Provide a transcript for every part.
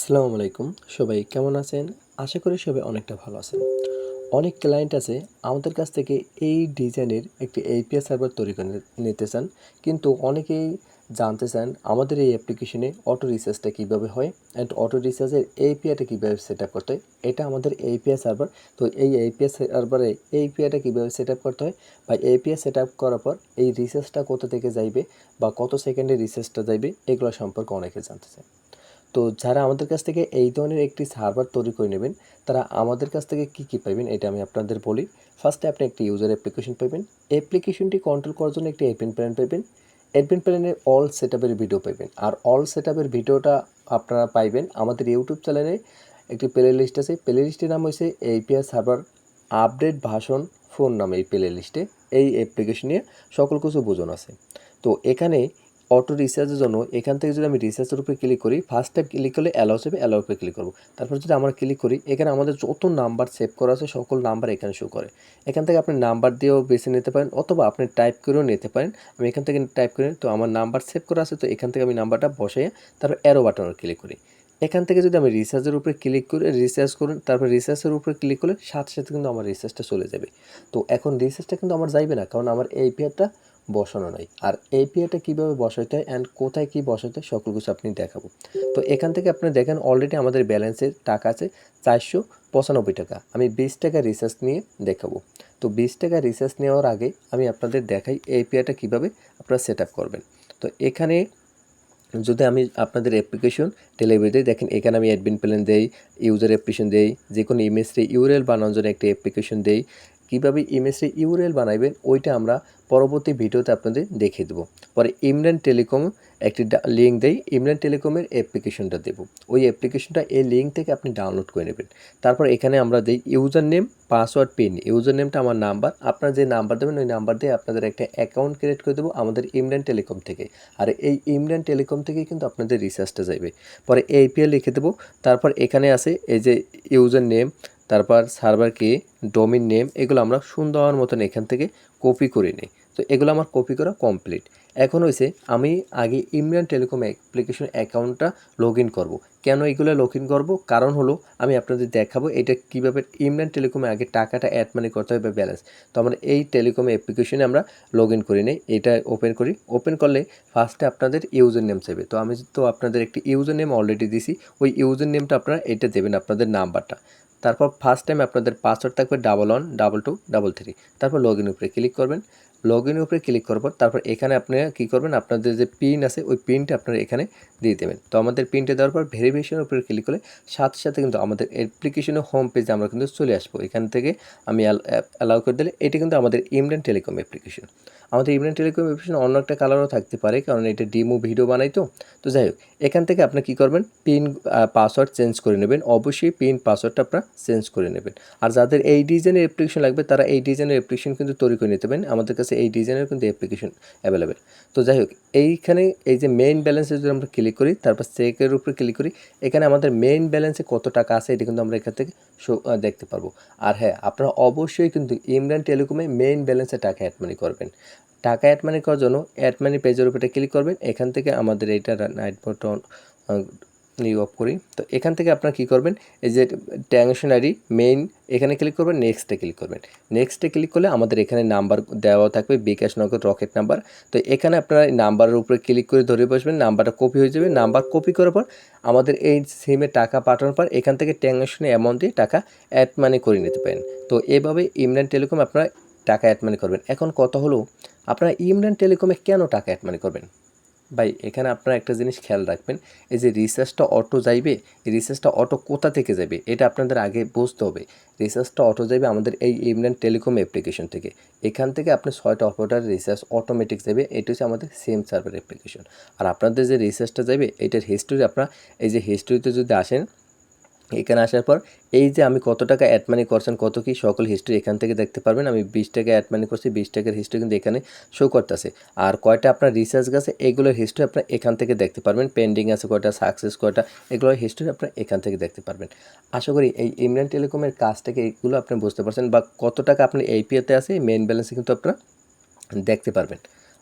আসসালামু আলাইকুম। সবাই কেমন আছেন? আশা করি সবাই অনেকটা ভালো আছেন। অনেক ক্লায়েন্ট আছে, আমাদের কাছ থেকে এই ডিজাইনের একটি এপিআই সার্ভার তৈরি করে নিতে চান। কিন্তু অনেকেই জানতে চান আমাদের এই অ্যাপ্লিকেশনে অটো রিসার্চটা কীভাবে হয় অ্যান্ড অটো রিসার্চের এপিআইটা কীভাবে সেট আপ করতে হয়। এটা আমাদের এপিআই সার্ভার তো এই এপিআই সার্ভারে এপিআইটা কীভাবে সেট আপ করতে হয়? বা এপিআই সেট আপ করার পর এই রিসার্চটা কোথা থেকে যাইবে? বা কত সেকেন্ডে রিসার্চটা যাইবে? এগুলো সম্পর্কে অনেকে জানতে চায়। তো যারা আমাদের কাছ থেকে এই ধরনের একটি সার্ভার তৈরি করে নেবেন, তারা আমাদের কাছ থেকে কী কী পাবেন এটা আমি আপনাদের বলি। ফার্স্টে আপনি একটি ইউজার অ্যাপ্লিকেশন পাবেন। অ্যাপ্লিকেশনটি কন্ট্রোল করার জন্য একটি অ্যাডমিন প্ল্যান পাবেন। অ্যাডমিন প্ল্যানের অল সেট ভিডিও পাবেন। আর অল সেট ভিডিওটা আপনারা পাইবেন আমাদের ইউটিউব চ্যানেলে একটি প্লে লিস্ট আছে প্লে লিস্টের নাম হয়েছে এপিআই সার্ভার আপডেট ভাষণ ফোন নামে এই প্লে লিস্টে এই অ্যাপ্লিকেশন নিয়ে সকল কিছু বোঝানো আছে। তো এখানে অটো রিচার্জের জন্য এখান থেকে যদি আমি রিচার্জের উপরে ক্লিক করি ফার্স্ট টাইম ক্লিক করলে অ্যালাউ যাবে অ্যালাউ উপরে ক্লিক করব। তারপর যদি আমরা ক্লিক করি, এখানে আমাদের যত নাম্বার সেভ করা আছে, সকল নাম্বার এখানে শো করে। এখান থেকে আপনি নাম্বার দিয়েও বেছে নিতে পারেন, অথবা আপনি টাইপ করেও নিতে পারেন। আমি এখান থেকে টাইপ করি, তো আমার নাম্বার সেভ করা আছে, তো এখান থেকে আমি নাম্বারটা বসে তারপর অ্যারো বাটনের ক্লিক করি। এখান থেকে যদি আমি রিসার্চের উপরে ক্লিক করে রিসার্চ করুন, তারপর রিসার্চের উপরে ক্লিক করলে সাথে সাথে কিন্তু আমার রিসার্চটা চলে যাবে। তো এখন রিসার্চটা কিন্তু আমার যাইবে না, কারণ আমার এই পেয়ারটা বসানো নাই। আর এই পেয়ারটা কীভাবে বসাইতে হয় অ্যান্ড কোথায় কী বসাইতে হয় সকল কিছু আপনি দেখাবো। তো এখান থেকে আপনি দেখেন অলরেডি আমাদের ব্যালেন্সের টাকা আছে চারশো পঁচানব্বই টাকা। আমি বিশ টাকা রিসার্চ নিয়ে দেখাবো। তো বিশ টাকা রিসার্চ নেওয়ার আগে আমি আপনাদের দেখাই এই পেয়ারটা কীভাবে আপনারা সেট আপ করবেন। তো এখানে যদি আমি আপনাদের অ্যাপ্লিকেশন ডেলিভারি দেখেন এখানে আমি অ্যাডমিন প্ল্যান দেই ইউজার অ্যাপ্লিকেশন দেই যে কোনো ইমেজটি ইউরেল বানানোর জন্য একটি অ্যাপ্লিকেশন দেই কীভাবে ইমেজটি ইউরেল বানাইবেন, ওইটা আমরা পরবর্তী ভিডিওতে আপনাদের দেখিয়ে দেবো। পরে ইমরান টেলিকম একটি লিঙ্ক দেই, ইমরান টেলিকমের অ্যাপ্লিকেশনটা দেবো। ওই অ্যাপ্লিকেশনটা এই লিঙ্ক থেকে আপনি ডাউনলোড করে নেবেন। তারপর এখানে আমরা দিই user name password pin user নেমটা আমার নাম্বার আপনার যে নাম্বার দেবেন, ওই নাম্বার দিয়ে আপনাদের একটা অ্যাকাউন্ট ক্রিয়েট করে দেবো আমাদের ইমরান টেলিকম থেকে। আর এই ইমরান টেলিকম থেকেই কিন্তু আপনাদের রিসার্চটা যাবে পরে এইপিএল লিখে দেবো। তারপর এখানে আছে এই যে ইউজার নেম তারপর সার্ভার কি ডোমিন নেম এগুলো আমরা সুন্দর মতন এখান থেকে কপি করে নিই। তো এগুলো আমার কপি করা কমপ্লিট এখন হয়েছে আমি আগে ইমরান টেলিকম অ্যাপ্লিকেশন অ্যাকাউন্টটা লগ ইন করব। কেন এগুলো লগ ইন করব? কারণ হলো আমি আপনাদের দেখাবো এটা কীভাবে ইমরান টেলিকমে আগে টাকাটা অ্যাড মানি করতে হবে ব্যালেন্স তো আমরা এই টেলিকম অ্যাপ্লিকেশনে আমরা লগ ইন করে নিই, এটা ওপেন করি। ওপেন করলে ফার্স্টে আপনাদের ইউজার নেম চাইবে। তো আমি তো আপনাদের একটি ইউজার নেম অলরেডি দিছি। ওই ইউজার নেমটা আপনারা এটা দেবেন আপনাদের নাম্বারটা। তারপর ফার্স্ট টাইম আপনাদের পাসওয়ার্ড থাকবে double one double two double three তারপর লগ ইন উপরে ক্লিক করবেন। লগ ইনের উপরে ক্লিক করার পর তারপর এখানে আপনারা কী করবেন? আপনাদের যে পিন আছে, ওই পিনটা আপনারা এখানে দিয়ে দেবেন। তো আমাদের পিনটা দেওয়ার পর ভেরিফিকেশনের উপরে ক্লিক করলে সাথে সাথে কিন্তু আমাদের অ্যাপ্লিকেশনের হোম পেজে আমরা কিন্তু চলে আসব। এখান থেকে আমি অ্যালাউ করে দিলে এটা কিন্তু আমাদের ইমরান টেলিকম অ্যাপ্লিকেশন আমাদের ইমরান টেলিকম অ্যাপ্লিকেশন অন্য একটা কালারও থাকতে পারে, কারণ এটা ডিমো ভিডিও বানাই তো। তো যাই হোক, এখান থেকে আপনি কী করবেন? পিন পাসওয়ার্ড চেঞ্জ করে নেবেন। অবশ্যই পিন পাসওয়ার্ডটা আপনারা চেঞ্জ করে নেবেন। আর যাদের এই ডিজাইনের অ্যাপ্লিকেশন লাগবে, তারা এই ডিজাইনের অ্যাপ্লিকেশন কিন্তু তৈরি করে নিতে পারেন। আমাদের কাছে এই ডিজাইনের কিন্তু অ্যাপ্লিকেশন অ্যাভেলেবেল তো যাই হোক এইখানে এই যে মেইন ব্যালেন্সে যদি আমরা ক্লিক করি, তারপর চেকের উপরে ক্লিক করি, এখানে আমাদের মেইন ব্যালেন্সে কত টাকা আছে, এটা কিন্তু আমরা এখান থেকে শো দেখতে পারব। আর হ্যাঁ আপনারা অবশ্যই কিন্তু ইমরান টেলিকমে মেইন ব্যালেন্সে টাকা অ্যাড মানি করবেন। টাকা অ্যাড মানি করার জন্য অ্যাড মানি পেজের উপরে ক্লিক করবেন। এখান থেকে আমাদের এইটা নাইট বটন নিউ অফ করি। তো এখান থেকে আপনারা কী করবেন, এই যে ট্যাংশনারি মেইন এখানে ক্লিক করবেন নেক্সটে ক্লিক করবেন। নেক্সটে ক্লিক করলে আমাদের এখানে নাম্বার দেওয়া থাকবে, বিকাশ নগর রকেট নাম্বার তো এখানে আপনারা এই নাম্বারের উপরে ক্লিক করে ধরে বসবেন নাম্বারটা কপি হয়ে যাবে। নাম্বার কপি করার পর আমাদের এই সিমে টাকা পাঠানোর পর এখান থেকে ট্যাংশনে অ্যামাউন্ট দিয়ে টাকা অ্যাড মানি করে নিতে পারেন। তো এভাবে ইমরান টেলিকম আপনারা টাকা অ্যাড মানি করবেন। এখন কত হলো, আপনারা ইমরান টেলিকমে কেন টাকা অ্যাড মানি করবেন? ভাই, এখানে আপনারা একটা জিনিস খেয়াল রাখবেন, এই যে রিসার্চটা অটো যাইবে রিসার্চটা অটো কোথা থেকে যাবে, এটা আপনাদের আগে বুঝতে হবে। রিসার্চটা অটো যাবে আমাদের এই ইমরান টেলিকম অ্যাপ্লিকেশন থেকে। এখান থেকে আপনি ছয়টা অপারেটার রিসার্চ অটোমেটিক যাবে এটা হচ্ছে আমাদের সেম সার্ভার অ্যাপ্লিকেশন আর আপনাদের যে রিসার্চটা যাবে এটার হিস্টোরি আপনারা, এই যে হিস্টোরিতে যদি আসেন এখানে আসার পর এই যে আমি কত টাকা অ্যাড মানি করছেন, কত কি সকল হিস্ট্রি এখান থেকে দেখতে পারবেন। আমি বিশ টাকা অ্যাড মানি করছি, বিশ টাকার হিস্ট্রি কিন্তু এখানে শো করতেছে। আর কয়টা আপনার রিসার্চ গেছে এগুলোর হিস্ট্রি আপনার এখান থেকে দেখতে পারবেন। পেন্ডিং আছে কয়টা সাকসেস কয়টা, এগুলোর হিস্ট্রি আপনার এখান থেকে দেখতে পারবেন। আশা করি এই ইমরান টেলিকমের কাজ থেকে এগুলো আপনি বুঝতে পারছেন বা কত টাকা আপনি এইপিএতে আছে মেন ব্যালেন্সে কিন্তু আপনারা দেখতে পারবেন।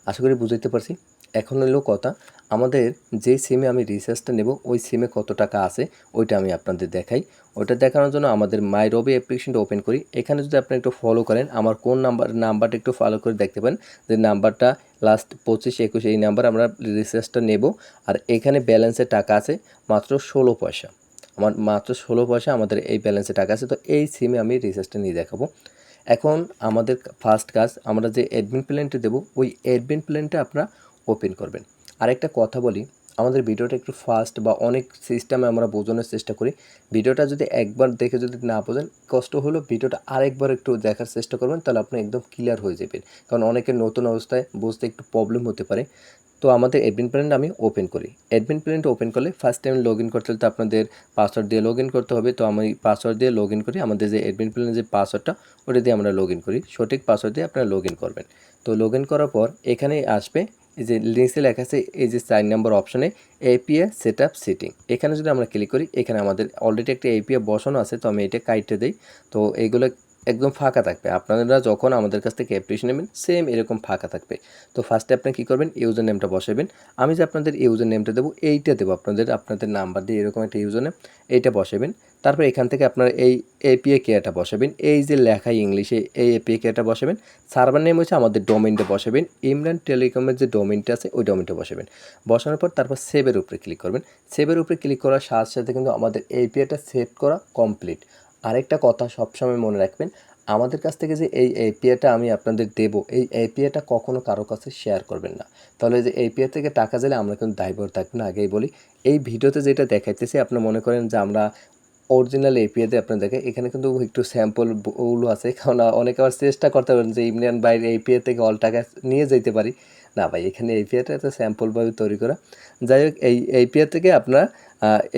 আশা করি বুঝতে পারছি। এখন হলো কথা, আমাদের যে সিমে আমি রিচার্জটা নেব, ওই সিমে কত টাকা আছে, ওইটা আমি আপনাদের দেখাই। ওইটা দেখানোর জন্য আমাদের মাই রবি অ্যাপ্লিকেশনটা ওপেন করি। এখানে যদি আপনি একটু ফলো করেন, আমার কোন নাম্বার নাম্বারটা একটু ফলো করে দেখতে পারেন, যে নাম্বারটা লাস্ট পঁচিশ, একুশ, এই নাম্বার আমরা রিচার্জটা নেব। আর এখানে ব্যালেন্সে টাকা আছে, মাত্র ষোলো পয়সা। আমার মাত্র ষোলো পয়সা আমাদের এই ব্যালেন্সে টাকা আছে, তো এই সিমে আমি রিচার্জটা নিয়ে দেখাবো। এখন আমাদের ফার্স্ট কাজ, আমরা যে অ্যাডমিন প্ল্যানটা দেবো, ওই অ্যাডমিন প্ল্যানটা আপনারা ওপেন করবেন। আরেকটা কথা বলি, আমাদের ভিডিওটা একটু ফাস্ট বা অনেক সিস্টেমে আমরা বোঝানোর চেষ্টা করি। ভিডিওটা যদি একবার দেখে যদি না বোঝেন, কষ্ট হলো ভিডিওটা আরেকবার একটু দেখার চেষ্টা করবেন, তাহলে আপনি একদম ক্লিয়ার হয়ে যাবেন। কারণ অনেকের নতুন অবস্থায় বুঝতে একটু প্রবলেম হতে পারে। তো আমাদের অ্যাডমিন প্ল্যান্ট আমি ওপেন করি। অ্যাডমিন প্ল্যানটা ওপেন করলে ফার্স্ট টাইম লগ ইন করতে হলে তো আপনাদের পাসওয়ার্ড দিয়ে লগ ইন করতে হবে। তো আমি পাসওয়ার্ড দিয়ে লগ ইন করি। আমাদের যে অ্যাডমিন প্ল্যানের যে পাসওয়ার্ডটা ওটা দিয়ে আমরা লগ ইন করি। সঠিক পাসওয়ার্ড দিয়ে আপনারা লগ ইন করবেন। তো লগ ইন করার পর এখানে আসবে এই যে লিঙ্কসে লেখা আছে, এই যে চার নম্বর অপশনে এপিএ সেট আপ সিটিং এখানে যদি আমরা ক্লিক করি, এখানে আমাদের অলরেডি একটা এপিএ বসানো আছে, তো আমি এটা কাইটে দিই। তো এইগুলো একদম ফাঁকা থাকবে। আপনারা যখন আমাদের কাছ থেকে অ্যাপ্লিকেশন নেবেন সেম এরকম ফাঁকা থাকবে। তো ফার্স্টে আপনি কী করবেন? ইউজার নেমটা বসাবেন। আমি যে আপনাদের ইউজার নেমটা দেবো, এইটা দেবো। আপনাদের আপনাদের নাম্বার দিয়ে এরকম একটা ইউজার নেম এইটা বসাবেন। তারপর এখান থেকে আপনার এই এপিএ কেয়ারটা বসাবেন। এই যে লেখা ইংলিশে এই এপিএ কেয়ারটা বসাবেন। সার্ভার নেম হচ্ছে আমাদের ডোমেনটা বসাবেন। ইমরান টেলিকমের যে ডোমেনটা আছে, ওই ডোমেনটা বসাবেন। বসানোর পর তারপর সেভের উপরে ক্লিক করবেন। সেভের উপরে ক্লিক করার সাথে সাথে কিন্তু আমাদের এপিআইটা সেট করা কমপ্লিট আরেকটা কথা সবসময় মনে রাখবেন, আমাদের কাছ থেকে যে এই এপিআইটা আমি আপনাদের দেব, এই এপিআইটা কখনো কারও কাছে শেয়ার করবেন না। তাহলে যে এপিআই থেকে টাকা দিলে আমরা কিন্তু দায়বর থাকব না, আগেই বলি। এই ভিডিওতে যেটা দেখাইতেছি, আপনি মনে করেন যে আমরা অরিজিনাল এপিআইতে আপনার দেখে এখানে কিন্তু একটু স্যাম্পল ওগুলো আছে। কারণ অনেকে আবার চেষ্টা করতে পারেন যে ইমরান বাইরে এপিআই থেকে অল টাকা নিয়ে যেতে পারি। না ভাই, এখানে এপিআইটা একটা স্যাম্পলভাবে তৈরি করা। যাই হোক, এই এপিআই থেকে আপনারা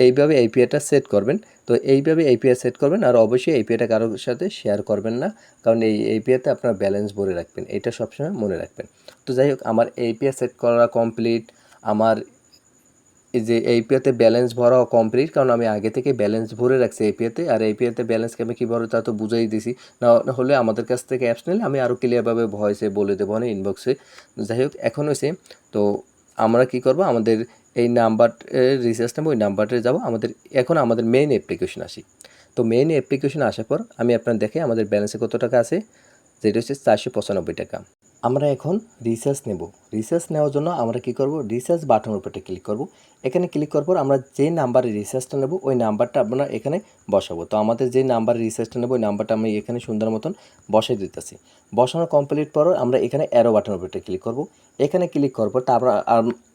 এইভাবে এপিআইটা সেট করবেন। তো এইভাবে এপিআই সেট করবেন আর অবশ্যই এপিআইটা কারোর সাথে শেয়ার করবেন না। কারণ, এই এপিআইতে আপনার ব্যালেন্স ভরে রাখবেন। এটা সবসময় মনে রাখবেন। তো যাই হোক, আমার এপিআই সেট করা কমপ্লিট আমার যে এপিআইতে ব্যালেন্স ভরাও কমপ্লিট কারণ আমি আগে থেকে ব্যালেন্স ভরে রাখছি এপিআইতে আর এপিআইতে ব্যালেন্স আমি কী ভরে তা তো বুঝাই দিছি। না হলে আমাদের কাছ থেকে অ্যাপস নিলে আমি আরও ক্লিয়ারভাবে ভয়েসে বলে দেবো না ইনবক্সে যাই হোক, এখন হয়েছে তো আমরা কি করব, আমাদের এই নাম্বার রিচার্জ নেব ওই নাম্বারটা যাব, আমাদের, এখন আমাদের মেইন অ্যাপ্লিকেশন আসি। তো মেইন অ্যাপ্লিকেশন আসার পর আমি আপনার দেখে আমাদের ব্যালেন্সে কত টাকা আছে, যেটা হচ্ছে চারশো পঁচানব্বই টাকা। আমরা এখন রিসার্চ নেব। রিসার্চ নেওয়ার জন্য আমরা কি করব? রিসার্চ বাটনের উপরে ক্লিক করব। এখানে ক্লিক করার পর আমরা যে নাম্বারে রিসার্চটা নেব, ওই নাম্বারটা আমরা এখানে বসাবো। তো আমাদের যে নাম্বারে রিসার্চটা নেব, ওই নাম্বারটা আমি এখানে সুন্দর মতন বসাই দিতেছি। বসানো কমপ্লিট পর আমরা এখানে অ্যারো বাটনের উপরে ক্লিক করব। এখানে ক্লিক করার পর তারপর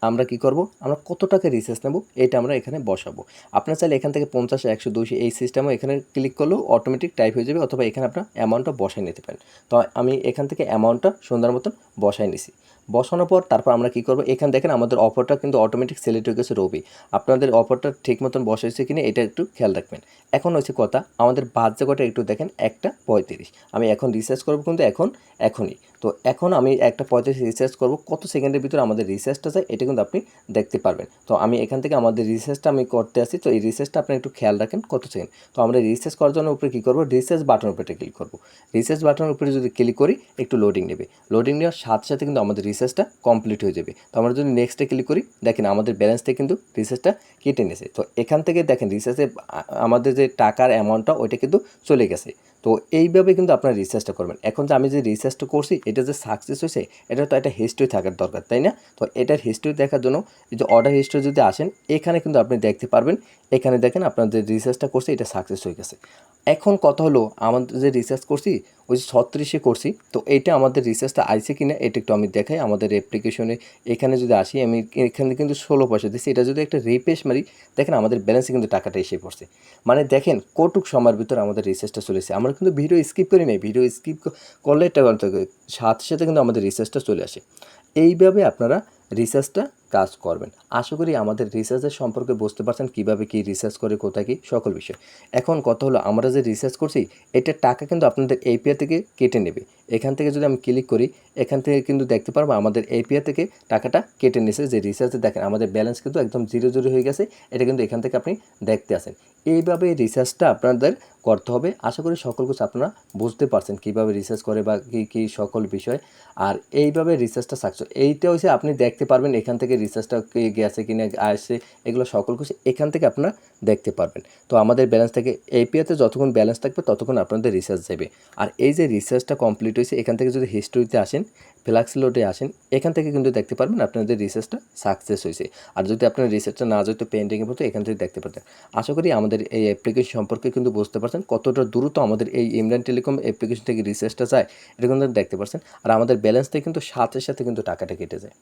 আমরা কি করব? আমরা কত টাকা রিসার্চ নেব, এটা আমরা এখানে বসাবো। আপনার চাইলে এখান থেকে পঞ্চাশ, একশো, দুইশো এই সিস্টেমও এখানে ক্লিক করলেও অটোমেটিক টাইপ হয়ে যাবে, অথবা এখানে আপনার অ্যামাউন্টটা বসাই নিতে পারেন। তো আমি এখান থেকে অ্যামাউন্টটা সুন্দর মতন বসাই নিছি। বসানোর পর তারপর আমরা কি করব? এখানে দেখেন আমাদের অফারটা কিন্তু অটোমেটিক সিলেক্ট হয়ে গেছে রবি আপনাদের অফারটা ঠিক মতন বসাইছে কিনা এটা একটু খেয়াল রাখবেন। এখন হচ্ছে কথা, আমাদের বাদ জায়গাটা একটু দেখেন, একটা পঁয়ত্রিশ। আমি এখন রিসার্চ করব কিন্তু এখন, এখনই। তো এখন আমি একটা পঁয়ত্রিশ রিসার্চ করব কত সেকেন্ডের ভিতরে আমাদের রিসার্চটা চাই এটা কিন্তু আপনি দেখতে পারবেন। তো আমি এখান থেকে আমাদের রিসার্চটা আমি করতে আসি। তো এই রিসার্চটা আপনি একটু খেয়াল রাখেন কত সেকেন্ড। তো আমরা রিসার্চ করার জন্য উপরে কী করব? রিসার্চ বাটনের উপরে ক্লিক করব। রিসার্চ বাটনের উপরে যদি ক্লিক করি, একটু লোডিং নেবে। লোডিং নেওয়ার সাথে সাথে কিন্তু আমাদের রিসার্চটা কমপ্লিট হয়ে যাবে। তো আমরা যদি নেক্সটে ক্লিক করি, দেখেন আমাদের ব্যালেন্স থেকে কিন্তু রিসার্চটা কেটে নিয়েছে। তো এখান থেকে দেখেন রিসার্চে আমাদের যে টাকার অ্যামাউন্টটা ওইটা কিন্তু চলে গেছে। তো এইভাবে কিন্তু আপনার রিসার্চটা করবেন। এখন যে আমি যে রিসার্চটা করছি, এটা যে সাকসেস হয়েছে, এটা তো একটা হিস্ট্রি থাকার দরকার, তাই না? তো এটার হিস্ট্রি দেখার জন্য যে অর্ডার হিস্ট্রি যদি আসেন, এখানে কিন্তু আপনি দেখতে পারবেন, এখানে দেখেন আপনার যে রিসার্চটা করছে, এটা সাকসেস হয়ে গেছে। এখন কথা হলো, আমাদের যে রিসার্চ করছি ওই যে ছত্রিশে করছি, তো এইটা আমাদের রিচার্জটা রিসার্চটা কি না এটা একটু আমি দেখাই, আমাদের অ্যাপ্লিকেশনে এখানে যদি আসি, আমি এখানে কিন্তু ষোলো পয়সা দিচ্ছি, এটা যদি একটা রিপেশ মারি, দেখেন আমাদের ব্যালেন্সে কিন্তু টাকাটা এসে পড়ছে। মানে দেখেন কটুক সময়ের ভিতরে আমাদের রিসার্চটা চলেছে। আমরা কিন্তু ভিডিও স্কিপ করি নাই ভিডিও স্কিপ করলে এটা সাথে সাথে কিন্তু আমাদের রিসার্চটা চলে আসে। এইভাবে আপনারা রিসার্চটা কাজ করবেন। আশা করি আমাদের রিসার্চের সম্পর্কে বুঝতে পারছেন কীভাবে কী রিসার্চ করে, কোথায় কী, সকল বিষয়। এখন কথা হলো, আমরা যে রিসার্চ করছি এটার টাকা কিন্তু আপনাদের এপিআই থেকে কেটে নেবে। এখান থেকে যদি আমি ক্লিক করি, এখান থেকে কিন্তু দেখতে পারব আমাদের এপিআই থেকে টাকাটা কেটে নিয়েছে। যে রিসার্চে দেখেন, আমাদের ব্যালেন্স কিন্তু একদম জিরো জিরো হয়ে গেছে। এটা কিন্তু এখান থেকে আপনি দেখতে আসেন। এইভাবে রিসার্চটা আপনাদের করতে হবে। আশা করি সকল কিছু আপনারা বুঝতে পারছেন কীভাবে রিসার্চ করে বা কী কী সকল বিষয়। আর এইভাবে রিসার্চটা সাকসেস এইটা হচ্ছে আপনি দেখতে পারবেন এখান থেকে রিসার্চটা গেছে কি না আসছে এগুলো সকল কিছু এখান থেকে আপনারা দেখতে পারবেন। তো আমাদের ব্যালেন্স থেকে এপিআতে যতক্ষণ ব্যালেন্স থাকবে, ততক্ষণ আপনাদের রিসার্চ যাবে। আর এই যে রিসার্চটা কমপ্লিট হয়েছে, এখান থেকে যদি হিস্ট্রিতে আসেন ফ্লাক্স লোডে আসেন, এখান থেকে কিন্তু দেখতে পারবেন আপনাদের রিসার্চটা সাকসেস হয়েছে। আর যদি আপনার রিসার্চটা না যেত পেন্ডিংয়ে পড়তো, এখান থেকে দেখতে পারতেন। আশা করি আমাদের এই অ্যাপ্লিকেশন সম্পর্কে কিন্তু বুঝতে পারছেন কতটা দ্রুত আমাদের এই ইমরান টেলিকম অ্যাপ্লিকেশন থেকে রিসার্চটা যায়, এটা কিন্তু দেখতে পারছেন। আর আমাদের ব্যালেন্স থেকে কিন্তু সাথে সাথে কিন্তু টাকাটা কেটে যায়।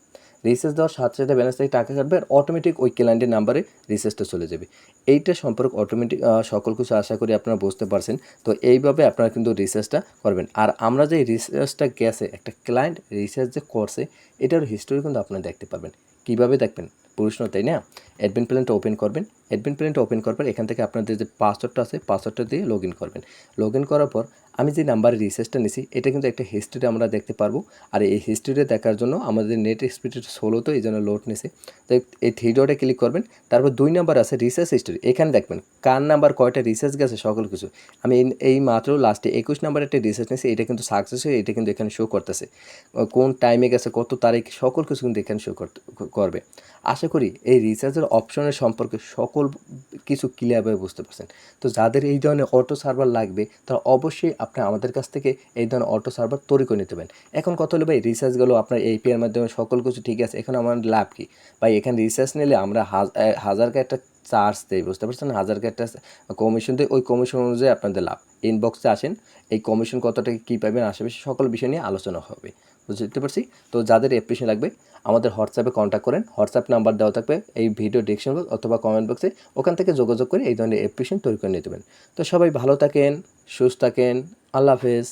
রিসার্চ দেওয়ার সাথে সাথে ব্যালেন্স থেকে টাকা কাটবে, আর অটোমেটিক ওই ক্লায়েন্টের নাম্বারে রিসার্চটা চলে যাবে। এইটা সম্পর্ক অটোমেটিক সকল কিছু আশা করি আপনারা বুঝতে পারছেন। তো এইভাবে আপনারা কিন্তু রিসার্চটা করবেন। আর আমরা যে রিসার্চটা গেছে, একটা ক্লায়েন্ট রিসার্চ যে করছে, এটার হিস্টোরি কিন্তু আপনারা দেখতে পাবেন কীভাবে দেখবেন? প্রশ্ন তাই না? অ্যাডমিন প্ল্যানটা ওপেন করবেন। অ্যাডমিন প্ল্যানটা ওপেন করবেন এখান থেকে আপনাদের যে পাসওয়ার্ডটা আছে পাসওয়ার্ডটা দিয়ে লগ করবেন। লগ করার পর আমি যে নাম্বারে রিসার্চটা নিছি, এটা কিন্তু একটা হিস্ট্রি আমরা দেখতে পারব। আর এই হিস্ট্রিটা দেখার জন্য আমাদের নেট স্পিড ষোলো তো এই জন্য লোড নিছে। তো এই থ্রি ডটে ক্লিক করবেন, তারপর দুই নাম্বার আছে রিসার্চ হিস্ট্রি এখানে দেখবেন কার নাম্বার কয়টা রিসার্চ গেছে, সকল কিছু। আমি এই- মাত্র লাস্টে একুশ নাম্বার একটা রিসার্চ নিয়েছি এটা কিন্তু সাকসেস হয়ে, এটা কিন্তু এখানে শো করতেছে। কোন টাইমে গেছে, কত তারিখ, সকল কিছু কিন্তু এখানে শো করবে। আশা করি এই রিচার্জের অপশনের সম্পর্কে সকল কিছু ক্লিয়ারভাবে বুঝতে পারছেন। তো যাদের এই ধরনের অটো সার্ভার লাগবে, তারা অবশ্যই আপনি আমাদের কাছ থেকে এই ধরনের অটো সার্ভার তৈরি করে নিতে পারেন। এখন কত হলো, ভাই রিচার্জগুলো আপনার এপিআর মাধ্যমে সকল কিছু ঠিক আছে, এখন আমার লাভ কী? ভাই, এখানে রিচার্জ নিলে আমরা হাজার হাজারকে একটা চার্জ দেই বুঝতে পারছেন? হাজারকে একটা কমিশন দেয়, ওই কমিশন অনুযায়ী আপনাদের লাভ। ইনবক্সে আসেন, এই কমিশন কত টাকা কী পাবেন, আশেপাশে সকল বিষয় নিয়ে আলোচনা হবে। বুঝতে পারছি? তো যাদের অ্যাপ্লিকেশন লাগবে, আমাদের হোয়াটসঅ্যাপে কন্ট্যাক্ট করেন। হোয়াটসঅ্যাপ নাম্বার দেওয়া থাকবে এই ভিডিও ডিসক্রিপশন বক্স অথবা কমেন্ট বক্সে ওখান থেকে যোগাযোগ করে এই ধরনের অ্যাপ্লিকেশন তৈরি করে নিতে পারেন তো সবাই ভালো থাকেন, সুস্থ থাকেন, আল্লাহ হাফেজ।